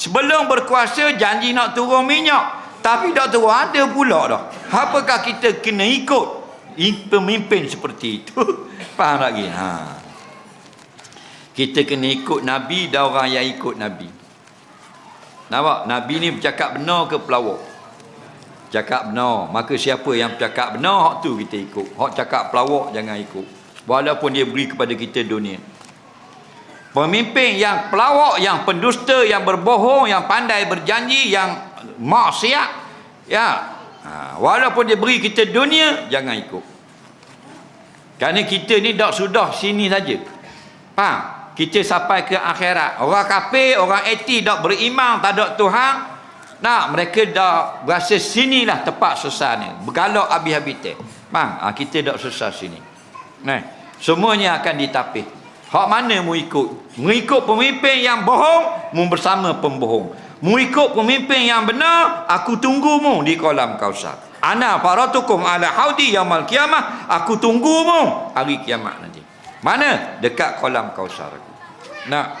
Sebelum berkuasa janji nak turun minyak. Tapi tak turun ada pula dah. Apakah kita kena ikut pemimpin seperti itu? Faham lagi? Ha. Kita kena ikut Nabi dan orang yang ikut Nabi. Nampak? Nabi ni bercakap benar ke pelawak? Cakap benar. Maka siapa yang bercakap benar, hak tu kita ikut. Hak cakap pelawak, jangan ikut. Walaupun dia beri kepada kita dunia. Pemimpin yang pelawak, yang pendusta, yang berbohong, yang pandai berjanji, yang maksiat. Ya. Ha, walaupun dia beri kita dunia, jangan ikut. Kerana kita ni dak sudah sini saja. Faham? Kita sampai ke akhirat. Orang kafir, orang eti dak beriman, tak ada Tuhan. Nah, mereka dah rasa sinilah tempat susah ni. Bergalak habis-habis. Faham? Ha, kita dak susah sini. Nah, semuanya akan ditapih. Hak mana mu ikut? Mu ikut pemimpin yang bohong, mu bersama pembohong. Mu ikut pemimpin yang benar, aku tunggu mu di kolam kausar. Ana faratukum ala haudi yaumil kiamah, aku tunggu mu hari kiamat nanti. Mana? Dekat kolam kausar aku. Nah,